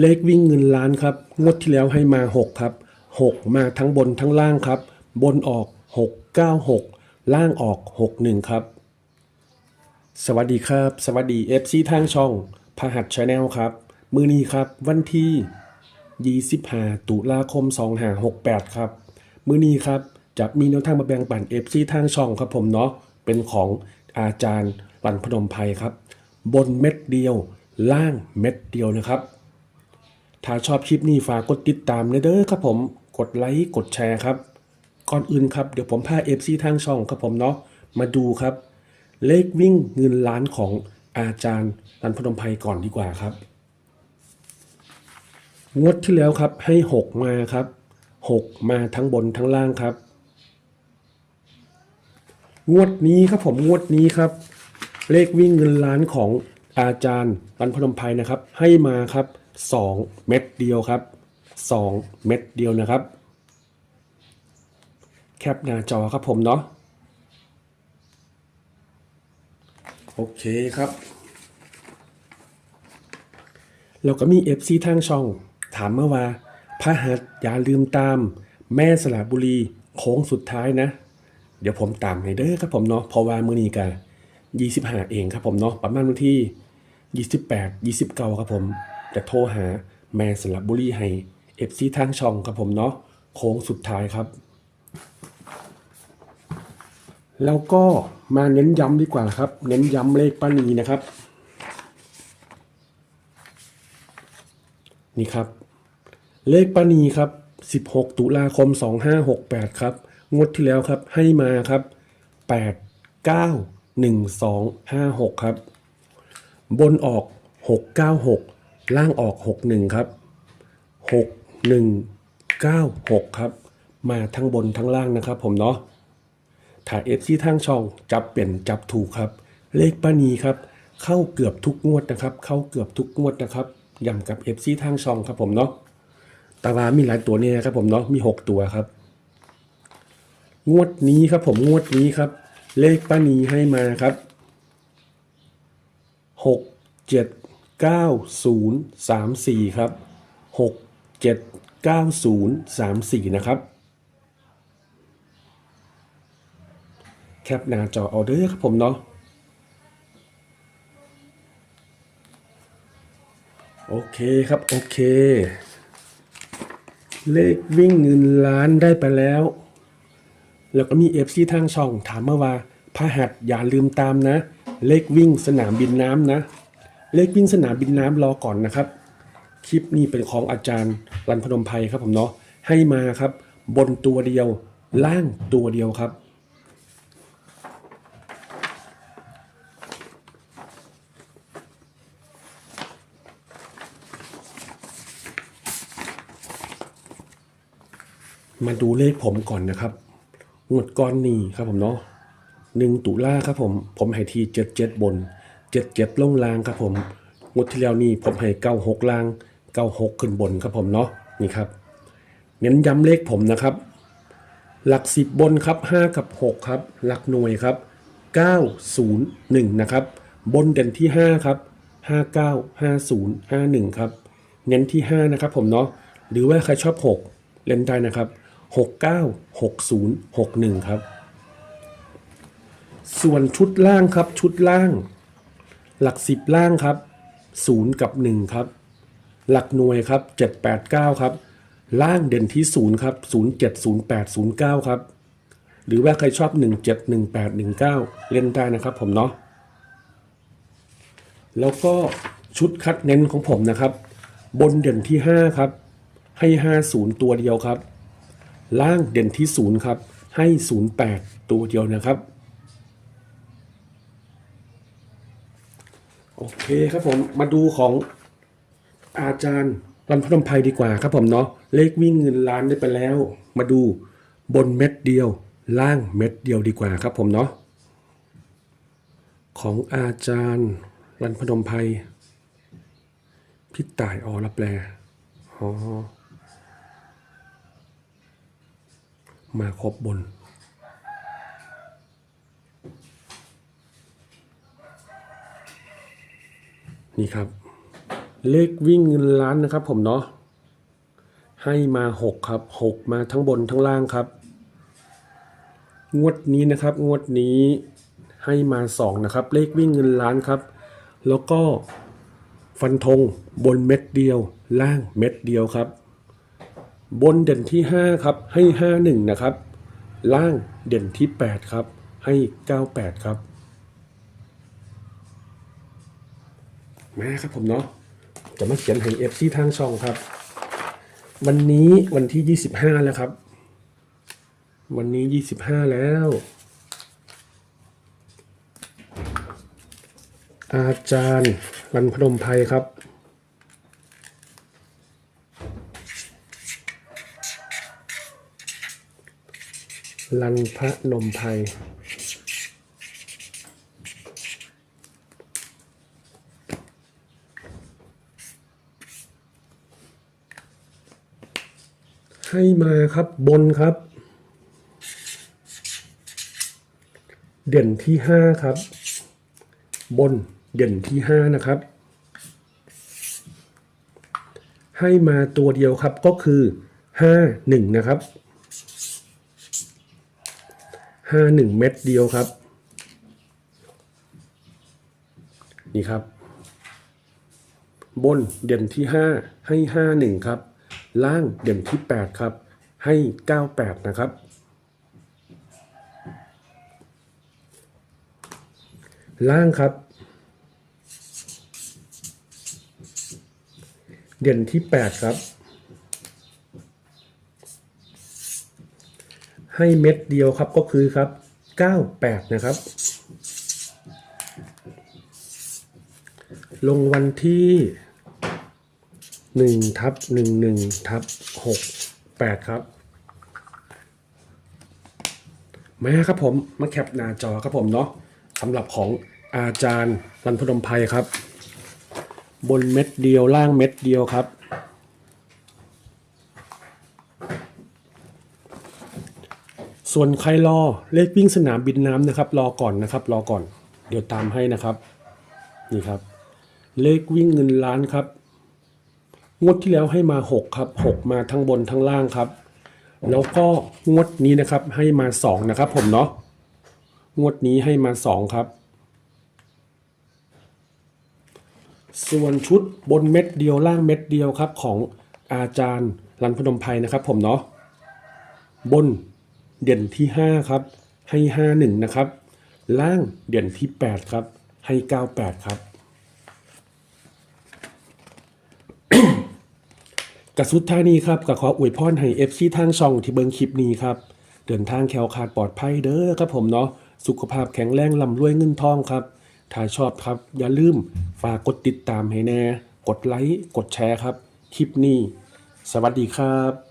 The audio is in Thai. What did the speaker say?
เลขวิ่งเงินล้านครับ งวดที่แล้วให้มา 6 ครับ 6 มาทั้งบนทั้งล่างครับ บนออก 696 ล่างออก 61 ครับ สวัสดีครับ สวัสดี FC ทางช่องพหัสชาแนลครับ มือนี้ครับ วันที่ 25 ตุลาคม 2568 ครับ มือนี้ครับ จะมีแนวทางมาแบ่งปัน FC ทางช่องครับผมเนาะ เป็นของอาจารย์รันพนมไพรครับ บนเม็ดเดียว ล่างเม็ดเดียวนะครับ ถ้าชอบคลิปนี้ฝากกดติดตามเลยเด้อครับผมกดไลค์กดแชร์ครับ ก่อนอื่นครับเดี๋ยวผมพาเอฟซีทางช่องครับผมเนาะมาดูครับ เลขวิ่งเงินล้านของอาจารย์รันพนมไพรก่อนดีกว่าครับ งวดที่แล้วครับให้ 6 มาครับ 6 มาทั้งบนทั้งล่างครับ งวดนี้ครับผมงวดนี้ครับ เลขวิ่งเงินล้านของอาจารย์รันพนมไพรนะครับ ให้มาครับ 2 เม็ดเดียวครับ 2 เม็ดเดียวนะครับ แคปหน้าจอครับผมเนาะโอเคครับ แล้วก็มี FC ทางช่อง ถามมาว่าพระหัสอย่าลืมตาม แม่สระบุรีโค้งสุดท้ายนะ เดี๋ยวผมตามให้เด้อครับผมเนาะเพราะว่ามือนี้กัน25 เองครับผมเนาะประมาณวันที่ 28 29 ครับผม จะโทรหาแม่สระบุรีให้ FC ทางช่องครับผมเนาะโค้งสุดท้ายครับ แล้วก็มาเน้นย้ำดีกว่าครับ เน้นย้ำเลขป้านีนะครับ นี่ครับ เลขป้านีครับ 16 ตุลาคม 2568 ครับ งดที่แล้วครับให้มาครับ 8 9 1 2 5 6 ครับ บนออก 696 ล่างออก 61 ครับ 6 1 9 6 ครับ มาทั้งบนทั้งล่างนะครับผมเนาะถ้าเอฟซีทางช่องจับเป็นจับถูกครับ เลขป้านีครับ เข้าเกือบทุกงวดนะครับ เข้าเกือบทุกงวดนะครับย้ำกับเอฟซีทางช่องครับผมเนาะตารางมีหลายตัวเนี่ยครับผมเนาะมี 6 ตัวครับ งวดนี้ครับผมงวดนี้ครับ เลขป้านีให้มาครับ 6 7 9 0 3 4 ครับ 6 7 9 0 3 4 นะครับ แคปหน้าจอเอาเด้อครับผมเนาะโอเคครับ โอเค เลขวิ่งเงินล้านได้ไปแล้ว แล้วก็มีเอฟซีทางช่องถามมาว่าพหัสอย่าลืมตามนะ เลขวิ่งสนามบินน้ำนะ เลขวิ่งสนามบินน้ำรอก่อนนะครับ คลิปนี้เป็นของอาจารย์รันพนมไพรครับผมเนาะให้มาครับ บนตัวเดียว ล่างตัวเดียวครับ มาดูเลขผมก่อนนะครับงวดก้อนนี้ครับผมเนาะหนึ่งตุลาครับผม ผมให้ทีเจ็ดเจ็ดบน เจ็ดเจ็ดลงลางครับผมงวดที่แล้วนี่ผมให้เก้าหกล่างเก้าหกขึ้นบนครับผมเนาะนี่ครับเน้นย้ำเลขผมนะครับ หลักสิบบนครับห้ากับหกครับ หลักหน่วยครับเก้าศูนย์หนึ่งนะครับ บนเด่นที่ห้าครับห้าเก้าห้าศูนย์ห้าหนึ่งครับเน้นที่ห้านะครับผมเนาะหรือว่าใครชอบหกเล่นได้นะครับหกเก้าหกศูนย์หกหนึ่งครับส่วนชุดล่างครับชุดล่าง หลักสิบล่างครับศูนย์กับหนึ่งครับ หลักหน่วยครับเจ็ดแปดเก้าครับ ล่างเด่นที่ศูนย์ครับศูนย์เจ็ดศูนย์แปดศูนย์เก้าครับ หรือว่าใครชอบหนึ่งเจ็ดหนึ่งแปดหนึ่งเก้าเล่นได้นะครับผมเนาะแล้วก็ชุดคัดเน้นของผมนะครับ บนเด่นที่ห้าครับ ให้ห้าศูนย์ตัวเดียวครับ ล่างเด่นที่ศูนย์ครับ ให้ศูนย์แปดตัวเดียวนะครับ โอเคครับผมมาดูของอาจารย์รันพนมไพรดีกว่าครับผมเนาะเลขวิ่งเงินล้านได้ไปแล้ว มาดูบนเม็ดเดียว ล่างเม็ดเดียวดีกว่าครับผมเนาะของอาจารย์รันพนมไพรพี่ต่ายอรับแปลอ๋อมาครบบน นี่ครับ เลขวิ่งเงินล้านนะครับ ผมเนาะให้มาหกครับหกมาทั้งบนทั้งล่างครับ งวดนี้นะครับ งวดนี้ให้มาสองนะครับ เลขวิ่งเงินล้านครับ แล้วก็ฟันธงบนเม็ดเดียว ล่างเม็ดเดียวครับ บนเด่นที่ 5 ครับ ให้ 51 นะครับ ล่างเด่นที่ 8 ครับ ให้ 98 ครับ มาครับผมเนาะจะมาเขียนให้ FC ทางช่องครับ วันนี้วันที่25แล้วครับ วันนี้25แล้วอาจารย์รันพนมไพรครับลันพนมไพร ให้มาครับบนครับ เด่นที่ห้าครับ บนเด่นที่ห้านะครับ ให้มาตัวเดียวครับก็คือห้าหนึ่งนะครับห้าหนึ่งเม็ดเดียวครับ นี่ครับ บนเด่นที่ห้าให้ห้าหนึ่งครับ ล่างเด่นที่แปดครับ ให้เก้าแปดนะครับ ล่างครับ เด่นที่แปดครับ ให้เม็ดเดียวครับก็คือครับ 98 นะครับ ลงวันที่ 1ทับ11ทับ68 ครับมาครับผมมาแคปหน้าจอครับผมเนาะสำหรับของอาจารย์รันพนมไพรครับ บนเม็ดเดียวล่างเม็ดเดียวครับ ส่วนใครรอเลขวิ่งสนามบินน้ำนะครับ รอก่อนนะครับ รอก่อน เดี๋ยวตามให้นะครับ นี่ครับ เลขวิ่งเงินล้านครับ งวดที่แล้วให้มาหกครับหกมาทั้งบนทั้งล่างครับ แล้วก็งวดนี้นะครับให้มาสองนะครับ ผมเนาะงวดนี้ให้มาสองครับ ส่วนชุดบนเม็ดเดียวล่างเม็ดเดียวครับ ของอาจารย์รันพนมไพรนะครับ ผมเนาะบนเด่นที่ 5 ครับ ให้ 51 นะครับ ล่างเด่นที่ 8 ครับ ให้ 98 ครับ กระสุดท้ายนี้ครับก็ขออวยพรให้เอฟซีทางช่องที่เบิงคลิปนี้ครับ เดินทางแคล้วคลาดปลอดภัยเด้อครับผมเนาะสุขภาพแข็งแรงลำรวยเงินทองครับ ถ้าชอบครับ อย่าลืมฝากกดติดตามให้แน่ กดไลค์กดแชร์ครับ คลิปนี้ สวัสดีครับ